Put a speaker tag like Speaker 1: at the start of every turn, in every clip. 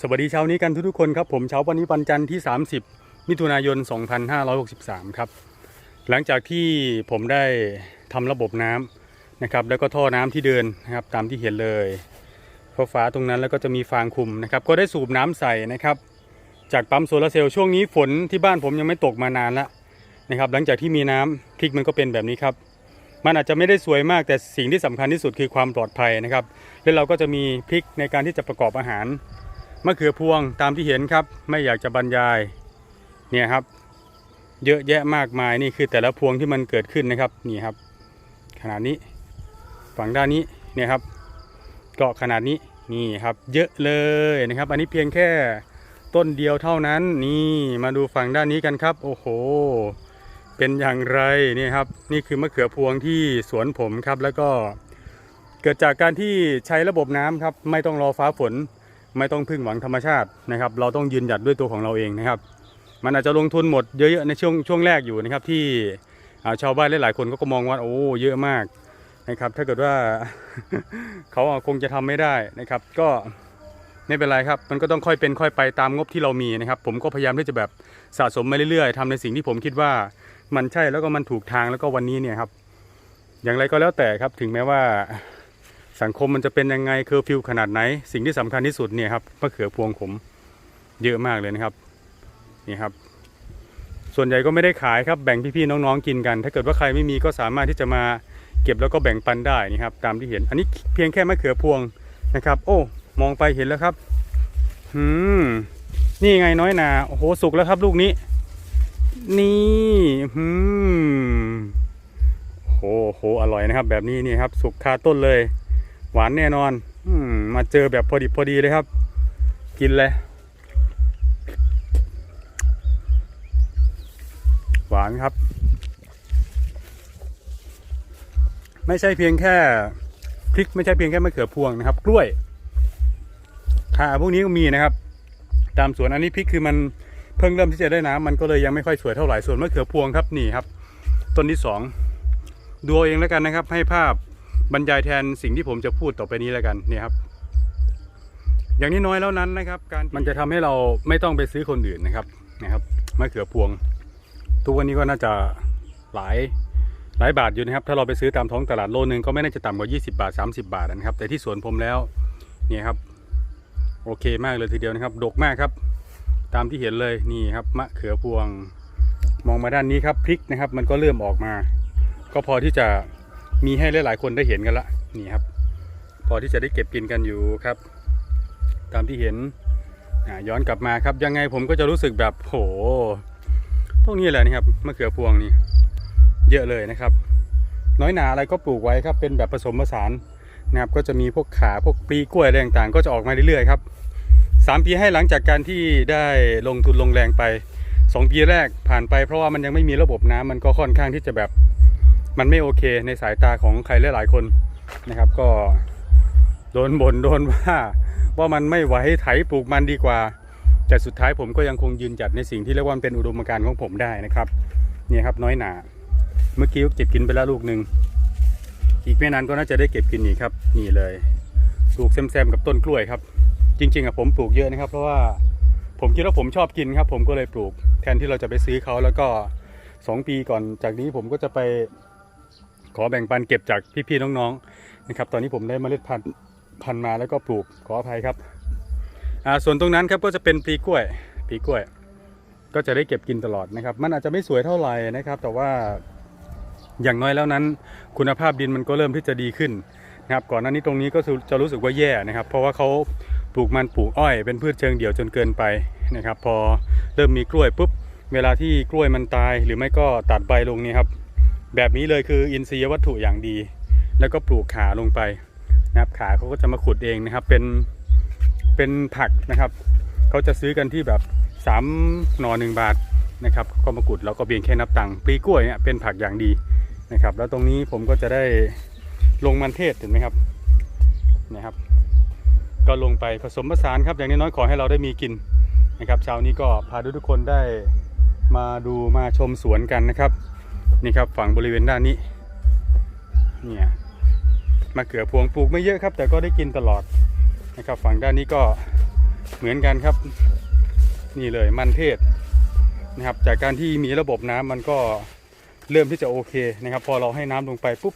Speaker 1: สวัสดีเช้านี้กันทุกๆคนครับผมเช้าวันนี้วันจันทร์ที่ 30 มิถุนายน 2563 ครับ หลังจากที่ผมได้ทำระบบน้ำนะครับ แล้วก็ท่อน้ำที่เดินนะครับตามที่เห็นเลยฟ้าฟ้าตรงนั้นแล้วก็จะมีฟางคุมนะครับ ก็ได้สูบน้ำใส่นะครับ จากปั๊มโซลาร์เซลล์ช่วงนี้ฝนที่บ้านผมยังไม่ตกมานานล้วนะครับ หลังจากที่มีน้ำพริกมันก็เป็นแบบนี้ครับมันอาจจะไม่ได้สวยมากแต่สิ่งที่สำคัญที่สุดคือความปลอดภัยนะครับ และเราก็จะมีพริกในการที่จะประกอบอาหาร มะเขือพวงตามที่เห็นครับ ไม่อยากจะบรรยายเนี่ยครับ เยอะแยะมากมายนี่คือแต่ละพวงที่มันเกิดขึ้นนะครับนี่ครับ ขนาดนี้ฝั่งด้านนี้เนี่ยครับเกาะขนาดนี้นี่ครับ เยอะเลยนะครับ อันนี้เพียงแค่ต้นเดียวเท่านั้นนี่มาดูฝั่งด้านนี้กันครับ โอ้โห เป็นอย่างไรนี่ครับ นี่คือมะเขือพวงที่สวนผมครับแล้วก็เกิดจากการที่ใช้ระบบน้ำครับ ไม่ต้องรอฟ้าฝน ไม่ต้องพึ่งหวังธรรมชาตินะครับ เราต้องยืนหยัดด้วยตัวของเราเองนะครับ มันอาจจะลงทุนหมดเยอะๆในช่วงช่วงแรกอยู่นะครับ ที่าชาวบ้านหลายๆคนก็มองว่าโอ้เยอะมากนะครับ ถ้าเกิดว่าเขาคงจะทำไม่ได้นะครับ ก็ไม่เป็นไรครับ มันก็ต้องค่อยเป็นค่อยไปตามงบที่เรามีนะครับ ผมก็พยายามที่จะแบบสะสมมาเรื่อยๆทำในสิ่งที่ผมคิดว่ามันใช่แล้วก็มันถูกทางแล้วก็วันนี้เนี่ยครับ อย่างไรก็แล้วแต่ครับถึงแม้ว่า สังคมมันจะเป็นยังไงเคอร์ฟิวขนาดไหน สิ่งที่สำคัญที่สุดเนี่ยครับมะเขือพวงผมเยอะมากเลยนะครับนี่ครับ ส่วนใหญ่ก็ไม่ได้ขายครับแบ่งพี่ๆน้องๆกินกัน ถ้าเกิดว่าใครไม่มีก็สามารถที่จะมาเก็บแล้วก็แบ่งปันได้นี่ครับ ตามที่เห็น อันนี้เพียงแค่มะเขือพวงนะครับ โอ้มองไปเห็นแล้วครับหืมนี่ไงน้อยนาโอ้โหสุกแล้วครับลูกนี้ นี่หืมโอ้โหอร่อยนะครับ แบบนี้นี่ครับ สุกคาต้นเลย หวานแน่นอนอืมมาเจอแบบพอดีพอดีเลยครับ กินเลย หวานครับ ไม่ใช่เพียงแค่พริกไม่ใช่เพียงแค่มะเขือพวงนะครับ กล้วยขาพวกนี้ก็มีนะครับ ตามสวนอันนี้พริกคือมันเพิ่งเริ่มที่จะได้น้ำมันก็เลยยังไม่ค่อยสวยเท่าไหร่ส่วนมะเขือพวงครับนี่ครับ ต้นที่สองดูเองแล้วกันนะครับ ให้ภาพ บรรยายแทนสิ่งที่ผมจะพูดต่อไปนี้แล้วกันเนี่ยครับ อย่างนี้น้อยแล้วนั้นนะครับ การมันจะทำให้เราไม่ต้องไปซื้อคนอื่นนะครับนะครับมะเขือพวง ทุกวันนี้ก็น่าจะหลายหลายบาทอยู่นะครับ ถ้าเราไปซื้อตามท้องตลาดโลนึงก็ไม่น่าจะต่ำกว่า 20 บาท 30 บาทนะครับ แต่ที่สวนผมแล้วเนี่ยครับ โอเคมากเลยทีเดียวนะครับ ดกมากครับ ตามที่เห็นเลยนี่ครับมะเขือพวง มองมาด้านนี้ครับพริกนะครับ มันก็เริ่มออกมา ก็พอที่จะ มีให้หลายๆคนได้เห็นกันละนี่ครับ พอที่จะได้เก็บกินกันอยู่ครับ ตามที่เห็นย้อนกลับมาครับยังไงผมก็จะรู้สึกแบบโหพวกนี้แหละนะครับมะเขือพวงนี่ เยอะเลยนะครับ น้อยหนาอะไรก็ปลูกไว้ครับ เป็นแบบผสมผสานนะครับก็จะมีพวกขาพวกปลีกล้วยอะไรต่างๆ ก็จะออกมาเรื่อยๆครับสามปีให้หลังจากการที่ได้ลงทุนลงแรงไปสองปีแรกผ่านไปเพราะว่ามันยังไม่มีระบบน้ำมันก็ค่อนข้างที่จะแบบ มันไม่โอเคในสายตาของใครหลายๆคนนะครับ ก็โดนบน่นโดนว่าว่ามันไม่ไหวไถปลูกมันดีกว่า แต่สุดท้ายผมก็ยังคงยืนจัดในสิ่งที่เรียกว่าเป็นอุดมการณ์ของผมได้นะครับเนี่ยครับน้อยหนาเมื่อกี้ก็เก็บกินไปแล้วลูกหนึ่งอีกไม่นานก็น่าจะได้เก็บกินอีกครับนี่เลยปลูกแซมๆกับต้นกล้วยครับ จริงๆอะผมปลูกเยอะนะครับ เพราะว่าผมคิดว่าผมชอบกินครับ ผมก็เลยปลูก แทนที่เราจะไปซื้อเขาแล้วก็สองปีก่อนจากนี้ผมก็จะไป ขอแบ่งปันเก็บจากพี่ๆน้องๆนะครับ ตอนนี้ผมได้เมล็ดพันธุ์พันธุ์มาแล้วก็ปลูกขออภัยครับอ่าส่วนตรงนั้นครับก็จะเป็นปีกล้วยปีกล้วย ก็จะได้เก็บกินตลอดนะครับ มันอาจจะไม่สวยเท่าไหร่นะครับ แต่ว่าอย่างน้อยแล้วนั้น คุณภาพดินมันก็เริ่มที่จะดีขึ้นนะครับก่อนหน้านี้ตรงนี้ก็จะรู้สึกว่าแย่นะครับ เพราะว่าเขาปลูกมันปลูกอ้อย เป็นพืชเชิงเดี่ยวจนเกินไปนะครับ พอเริ่มมีกล้วยปุ๊บเวลาที่กล้วยมันตายหรือไม่ก็ตัดใบลงนี่ครับ แบบนี้เลยคืออินทรีย์วัตถุอย่างดี แล้วก็ปลูกขาลงไปนะครับขาเขาก็จะมาขุดเองนะครับ เป็นเป็นผักนะครับเขาจะซื้อกันที่แบบ3หน่อหนึ่งบาทนะครับก็มาขุดแล้วก็เบียงแค่นับตังค์ปลีกล้วยเนี่ยเป็นผักอย่างดีนะครับ แล้วตรงนี้ผมก็จะได้ลงมันเทศเห็นไหมครับนะครับ ก็ลงไปผสมผสานครับอย่างน้อยๆขอให้เราได้มีกินนะครับเช้านี้ก็พาทุกๆคนได้มาดูมาชมสวนกันนะครับ นี่ครับฝั่งบริเวณด้านนี้เนี่ยมะเขือพวงปลูกไม่เยอะครับ แต่ก็ได้กินตลอดนะครับฝั่งด้านนี้ก็เหมือนกันครับ นี่เลยมันเทศนะครับจากการที่มีระบบน้ำมันก็เริ่มที่จะโอเคนะครับ พอเราให้น้ำลงไปปุ๊บ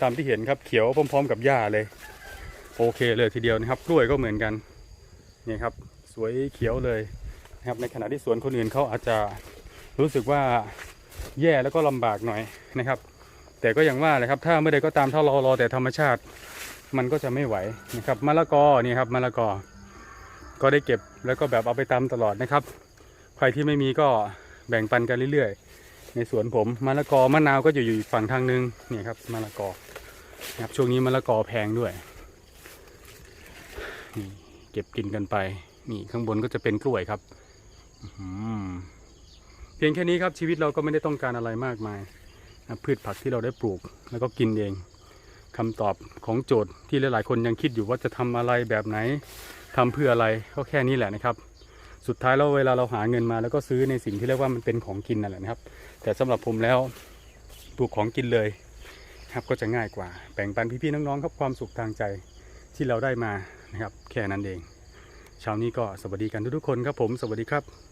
Speaker 1: ตามที่เห็นครับเขียวพร้อม ๆ กับหญ้าเลย โอเคเลยทีเดียวนะครับ กล้วยก็เหมือนกันนี่ครับสวยเขียวเลยนะครับในขณะที่สวนคนอื่นเขาอาจจะรู้สึกว่า แย่แล้วก็ลำบากหน่อยนะครับ แต่ก็อย่างว่าเลยครับ ถ้าไม่ได้ก็ตามถ้าเรารอแต่ธรรมชาติ มันก็จะไม่ไหวนะครับมะละกอนี่ครับมะละกอ ก็ได้เก็บแล้วก็แบบเอาไปตำตลอดนะครับใครที่ไม่มีก็แบ่งปันกันเรื่อยๆ ในสวนผมมะละกอมะนาวก็อยู่อยู่ฝั่งทางนึงนี่ครับมะละกอครับช่วงนี้มะละกอแพงด้วยนี่เก็บกินกันไป นี่ข้างบนก็จะเป็นกล้วยครับ อื้อหือเพียงแค่นี้ครับชีวิตเราก็ไม่ได้ต้องการอะไรมากมายนะพืชผักที่เราได้ปลูกแล้วก็กินเองคำตอบของโจทย์ที่หลายๆ คนยังคิดอยู่ว่าจะทำอะไรแบบไหนทำเพื่ออะไรก็แค่นี้แหละนะครับ สุดท้ายแล้วเวลาเราหาเงินมา แล้วก็ซื้อในสิ่งที่เรียกว่ามันเป็นของกินนั่นแหละนะครับ แต่สำหรับผมแล้วปลูกของกินเลยครับก็จะง่ายกว่าแบ่งปันพี่ๆน้องๆครับความสุขทางใจที่เราได้มานะครับ แค่นั้นเองเช้านี้ก็สวัสดีกันทุกๆคนครับผม สวัสดีครับ